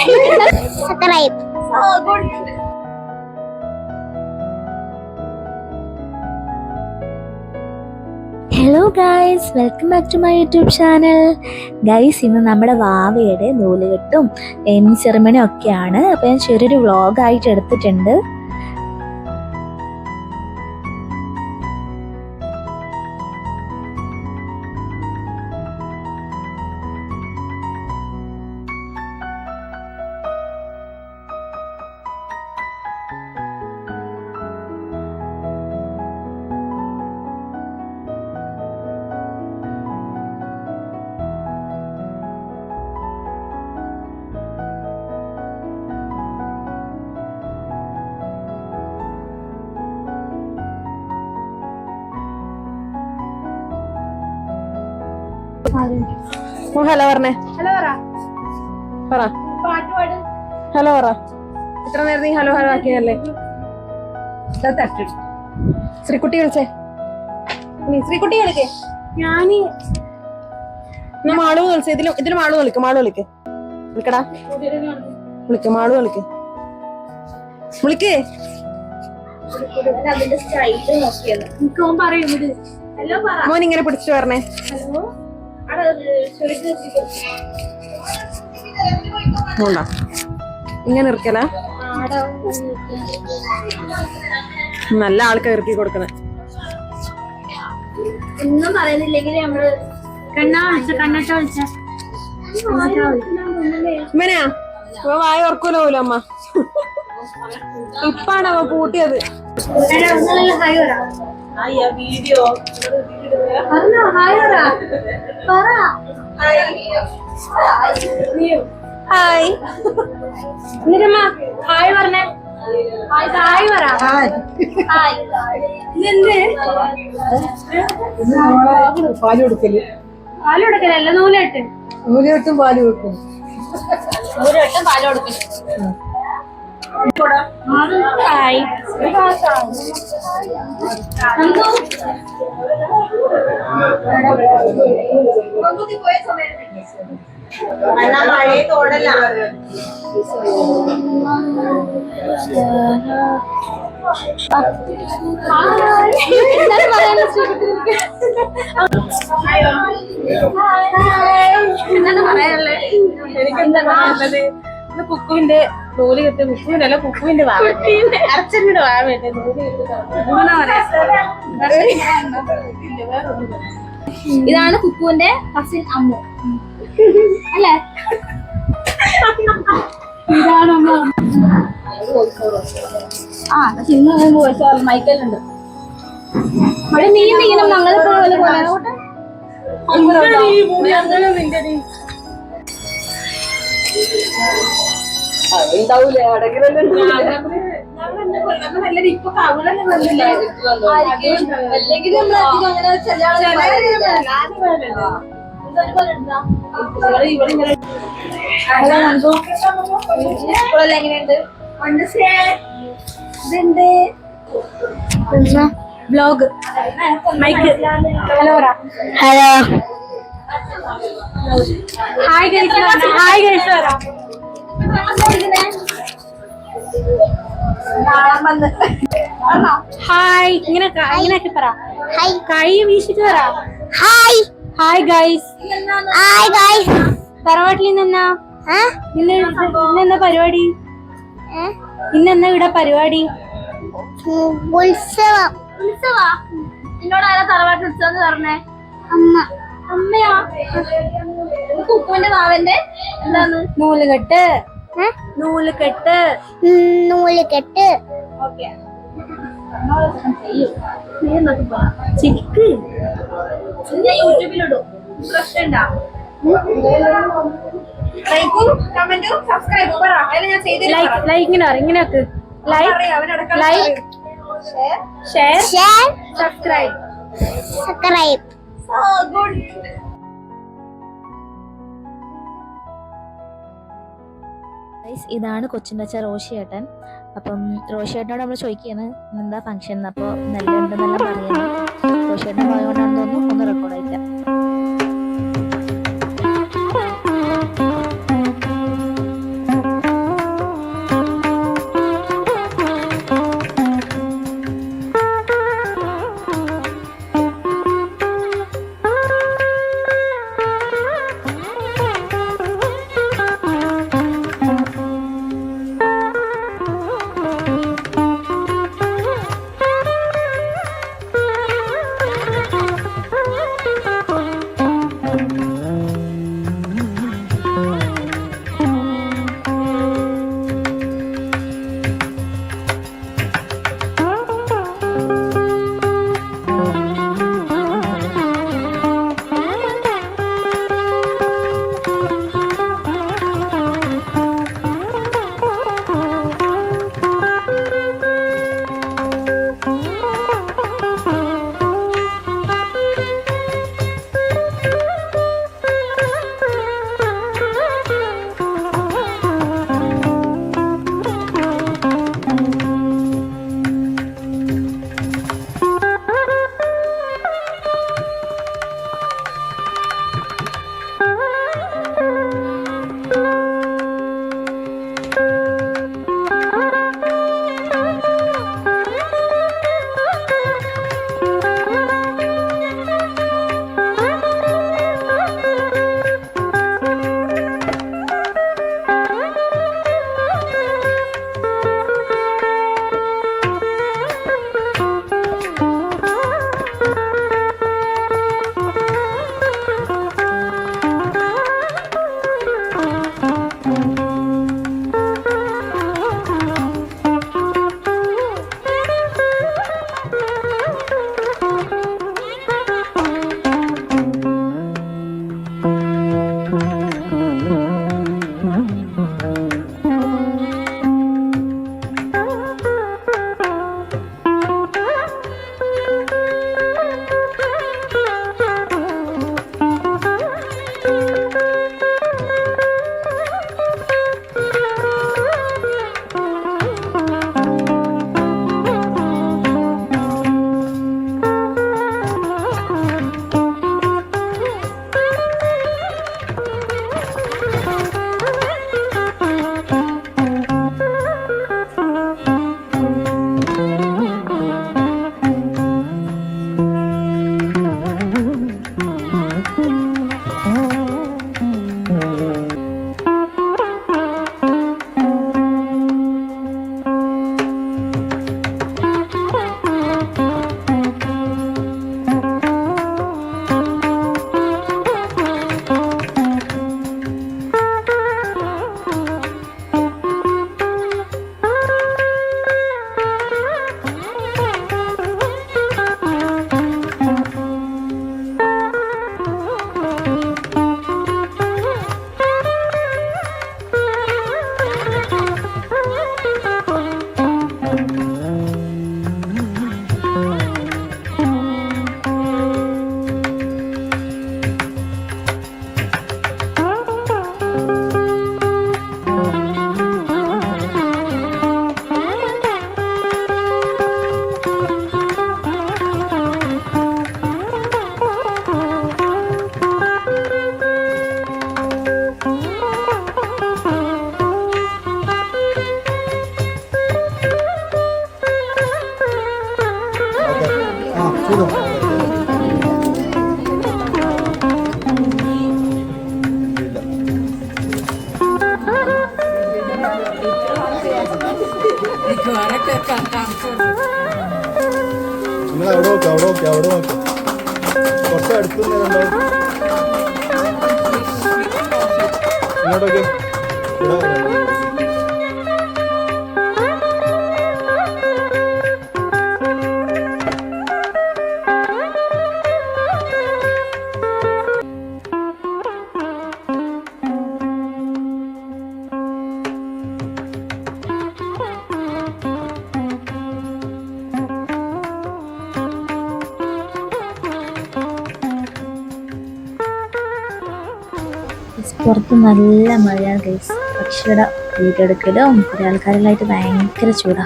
Subscribe hello guys welcome back to my YouTube channel guys ഇന്ന് നമ്മുടെ വാവയുടെ നൂലുകെട്ടും naming സെറമണിയും ഒക്കെയാണ്. അപ്പോൾ ഞാൻ ചെറിയൊരു വ്ളോഗായിട്ട് എടുത്തിട്ടുണ്ട്. ഹലോ പറഞ്ഞേ. ഹലോ പറ. ഹലോ പറ. ഇത്ര നേരം നീ ഹലോ ഹലോ തട്ട്. ശ്രീകുട്ടി വിളിച്ചേ. ശ്രീകുട്ടി വിളിക്കേ. ഞാൻ എന്നാ മാളു വിളിച്ചേ. ഇതിലും ഇതിലും മാളു വിളിക്ക്. മാളു വിളിക്ക്. വിളിക്കടാ. വിളിക്ക്. മാളു വിളിക്ക്. വിളിക്കേ. മോൻ ഇങ്ങനെ പിടിച്ചു പറഞ്ഞേ ഹലോ? മോണ്ടാ ഇങ്ങനെ ഇറക്കല നല്ല ആൾക്ക് ഇറക്കി കൊടുക്കണേ. ഒന്നും പറയുന്നില്ലെങ്കിൽ നമ്മൾ കണ്ണാ വിളിച്ച കണ്ണട്ട വിളിച്ച ഇവനെയാ ഇവ വായ ഉറക്കൂലോ അമ്മ. ഇപ്പാണ് അവ കൂട്ടിയത് ഹൈ പറഞ്ഞോ ഹായ് പറ. പറ. ഹായ് എന്നിട്ടമ്മ ഹായ് പറഞ്ഞേ. ഹായ് ഹായ് പറ. ഹായ് പാൽ കൊടുക്കൽ. പാൽ കൊടുക്കലല്ല നൂലെട്ട് നൂലുകെട്ടും. പാൽ വെക്കും നൂലെട്ടും പാൽ കൊടുക്കൽ ഹായ് എന്താണ് പറയാനുള്ളത്? എനിക്കെന്താ പറയുന്നത് ഇന്ന് കുക്കുവിന്റെ നൂൽ കെട്ട് അല്ല കുക്കുവിന്റെ നൂൽ ഇതാണ് കുക്കുവിന്റെ കസിൻ അമ്മ. അല്ലേ? ഇതാണ് അമ്മ. ആ ചിന്ന വോയിസ് മൈക്കലുണ്ട് അവിടെ നീ നീങ്ങണം മംഗളപ്പുഴ പോലെ. പോലെ ഉണ്ടാവൂലേ അല്ലെങ്കിൽ നമ്മൾ അധികം അങ്ങനെ ചില ഇപ്പോഴെല്ലാം എങ്ങനെയുണ്ട്? ഇതുണ്ട്. Blog. Mic. Hello hello. Hi guys hi guys hi ഇങ്ങനെ ഇങ്ങനെയൊക്കെ പറ. ഹായ് കൈ വീശിട്ട് പറ. Hi hi guys hi guys തറവാട്ടിൽ നിന്നാ ഇന്ന് ഇന്നെന്താ പരിപാടി? ഇന്നെന്താ ഇവിടെ പരിപാടി? ഉത്സവം. ഉത്സവാ? നിന്നോട് ആരാ തറവാട്ടിൽ ഉത്സവം പറഞ്ഞേ? അമ്മ. അമ്മയാ? കുക്കുവിന്റെ മാവന്റെ എന്താണ്? നൂലുകെട്ട്? നൂലുകെട്ട്. നൂലുകെട്ട്. ഓക്കെ. ചിക്ക്. ഞാൻ യൂട്യൂബിലിടും. പ്രശ്നണ്ടാ ലൈക്കും കമന്റും സബ്സ്ക്രൈബും പറ അതിന് ഞാൻ ചെയ്തില്ല ലൈക്ക് ലൈക്ക് ഇങ്ങനെ ഇങ്ങനെ like like share. Share. Subscribe. Subscribe. Guys ഇതാണ് കൊച്ചിന്റെ റോഷിയേട്ടൻ. അപ്പം റോഷിയേട്ടനോട് നമ്മൾ ചോദിക്കുകയാണ് എന്താ ഫംഗ്ഷൻ അപ്പോൾ നല്ല ഉണ്ടെന്നെല്ലാം പറയുന്നത് റോഷിയേട്ടൻ പോയതുകൊണ്ടാണെന്ന് തോന്നുന്നു ഒന്നും റെക്കോർഡായില്ല നിങ്ങൾ അവിടെ നോക്കാം അവിടെ നോക്കാം അവിടെ നോക്കാം. കുറച്ച് അടുത്ത് നിന്നുണ്ടാവും ഇങ്ങോട്ടൊക്കെ. പുറത്ത് നല്ല മഴയാണ് ഗൈസ് പക്ഷിയുടെ വീടെടുക്കലും കുറേ ആൾക്കാരെല്ലായിട്ട് ഭയങ്കര ചൂടാ.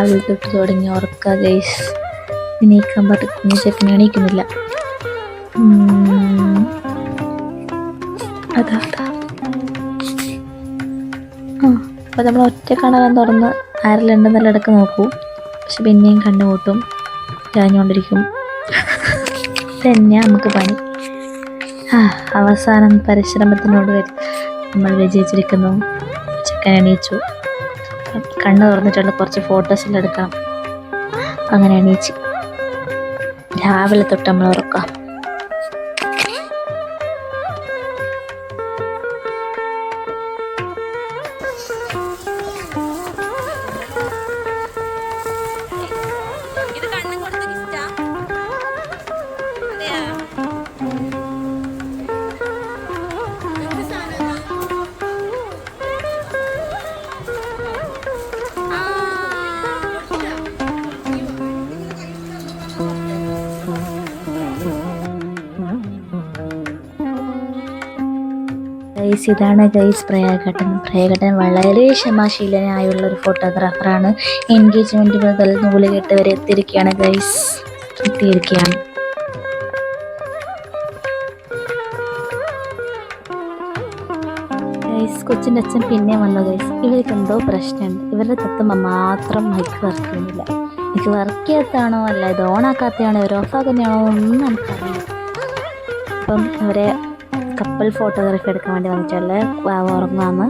രാവിലെ തൊട്ട് തുടങ്ങി ഉറക്ക ഗൈസ് എണീക്കാൻ പറ്റും ചേട്ടൻ എണീക്കുന്നില്ല. അതാ അതാ. നമ്മൾ ഒറ്റ കാണാൻ തുറന്ന് ആരെല്ലാം ഇടയ്ക്ക് നോക്കൂ. പക്ഷെ പിന്നെയും കണ്ണു കൂട്ടും. ചാഞ്ഞുകൊണ്ടിരിക്കും തന്നെയാ നമുക്ക് പണി. ആ അവസാനം പരിശ്രമത്തിനോട് നമ്മൾ വിജയിച്ചിരിക്കുന്നു. ചെക്കൻ എണീച്ചു. കണ്ണ് തുറന്നിട്ടുള്ള കുറച്ച് ഫോട്ടോസ് എടുക്കാം. അങ്ങനെ എണീച്ച് രാവിലെ തൊട്ട് നമ്മൾ ഉറക്കാം. ഗൈസ് ഇതാണ് ഗൈസ് പ്രയാഘട്ടൻ പ്രയാഘട്ടൻ വളരെ ക്ഷമാശീലനായുള്ള ഒരു ഫോട്ടോഗ്രാഫറാണ് എൻഗേജ്മെന്റ് മുതൽ നൂലുകെട്ട് വരെ എത്തിയിരിക്കുകയാണ് ഗൈസ് എത്തിയിരിക്കുകയാണ്. ഗൈസ് കൊച്ചിന്റെ അച്ഛൻ പിന്നെ വന്നു ഗൈസ് ഇവർക്ക് എന്തോ പ്രശ്നമുണ്ട് ഇവരുടെ തത്തുമ്മ മാത്രം മൈക്ക് വർക്ക് ചെയ്യുന്നില്ല. എനിക്ക് വർക്ക് ചെയ്യാത്തതാണോ? അല്ല ഇത് ഓണാക്കാത്തതാണോ ഇവർ ഓഫാക്കുന്നതാണോ ഒന്നും എനിക്കറിയില്ല അപ്പം ഇവരെ കപ്പൽ ഫോട്ടോഗ്രാഫി എടുക്കാൻ വേണ്ടി വന്നിട്ടുള്ള ഉറങ്ങാന്ന്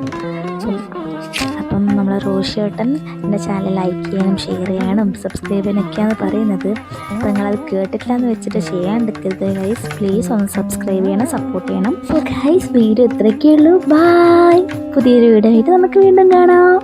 അപ്പം നമ്മൾ റോഷേട്ടൻ എന്റെ ചാനൽ ലൈക്ക് ചെയ്യാനും ഷെയർ ചെയ്യാനും സബ്സ്ക്രൈബ് ചെയ്യാനൊക്കെയാണ് പറയുന്നത്. അപ്പോൾ നിങ്ങളത് കേട്ടിട്ടില്ല എന്ന് വെച്ചിട്ട് ചെയ്യാണ്ടിരിക്കരുത് ഗൈസ് പ്ലീസ് ഒന്ന് സബ്സ്ക്രൈബ് ചെയ്യണം സപ്പോർട്ട് ചെയ്യണം. ഗൈസ് വീഡിയോ ഇത്രയൊക്കെ ഉള്ളൂ. ബായ് പുതിയൊരു വീഡിയോ ആയിട്ട് നമുക്ക് വീണ്ടും കാണാം.